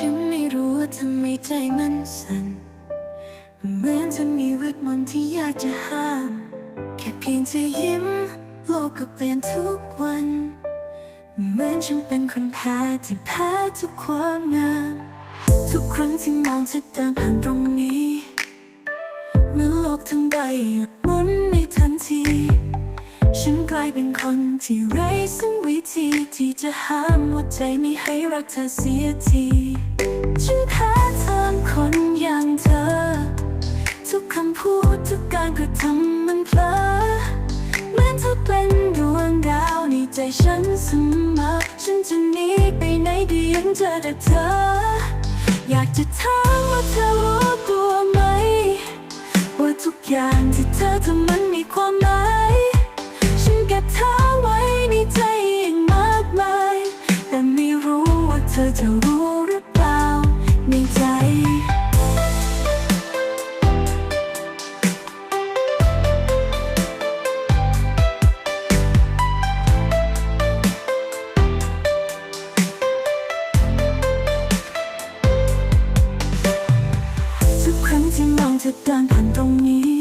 ฉันไม่รู้ว่าทำไมใจมันสั่นเหมือนจะมีเวทมนต์ที่อยากจะห้าม แค่เพียงเธอยิ้ม โลกก็เปลี่ยนทุกวันเหมือนฉันเป็นคนแพ้ที่แพ้ทุกความงามทุกครั้งที่มองเธอเดินผ่านตรงนี้เมื่อโลกทั้งใบายเป็นคนที่ไร้ซึ่งวิธีที่จะห้ามหัวใจไม่ให้รักเธอเสียทีฉันแพ้ทางคนอย่างเธอ ทุกคำพูดทุกการกระทำมันเพลอเหมือนเธอเป็นดวงดาวในใจฉันเสมอฉันจะหนีไปไหนดียังเจอแต่เธอ อยากจะถามว่าเธอรู้ตัวไหม ว่าทุกอย่างที่เธอทำมัน เธอจะรู้หรือเปล่าในใจ ทุกครั้งที่มองเธอเดินผ่านตรงนี้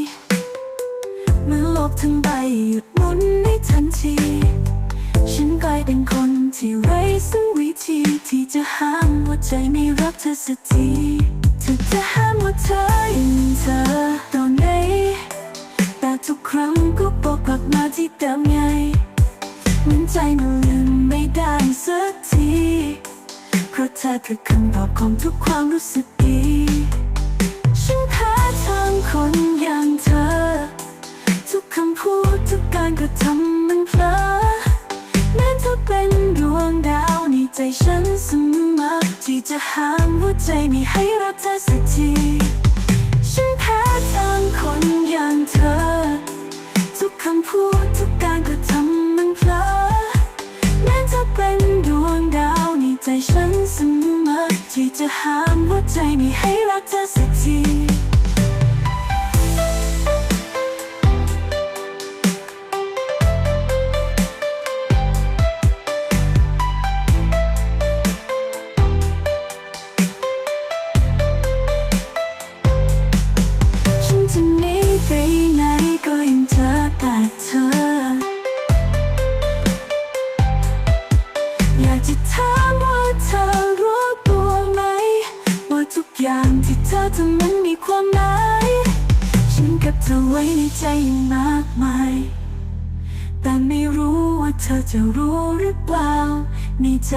เมื่อโลกทั้งใบหยุดหมุนในทันที ฉันกลายเป็นคนที่ไร้ซึ่งวี ที่จะห้ามหัวใจไม่รักเธอสักทีเธอจะห้ามว่าเธอยังเธอตอนไหนแต่ทุกครั้งก็บอกกลับมาที่เดิมไงเหมือนใจมันลืมไม่ได้สักทีเพราะเธอคือคำตอบของทุกความรู้สึกดีฉันแพ้ทางคนอย่างเธอ ทุกคำพูดทุกการกระทำ ใจฉันเสมอที่จะห้ามหัวใจไม่ให้รักเธอสักทีฉันแพ้ทางคนอย่างเธอ ทุกคำพูดทุกการกระทำมันเพลอแม้เธอเป็นดวงดาวในใจฉันเสมอที่จะห้ามหัวใจไม่ให้รักเธอสักที อย่างที่เธอทำมันมีความหมาย ฉันเก็บเธอไว้ในใจอย่างมากมาย แต่ไม่รู้ว่าเธอจะรู้หรือเปล่าในใจ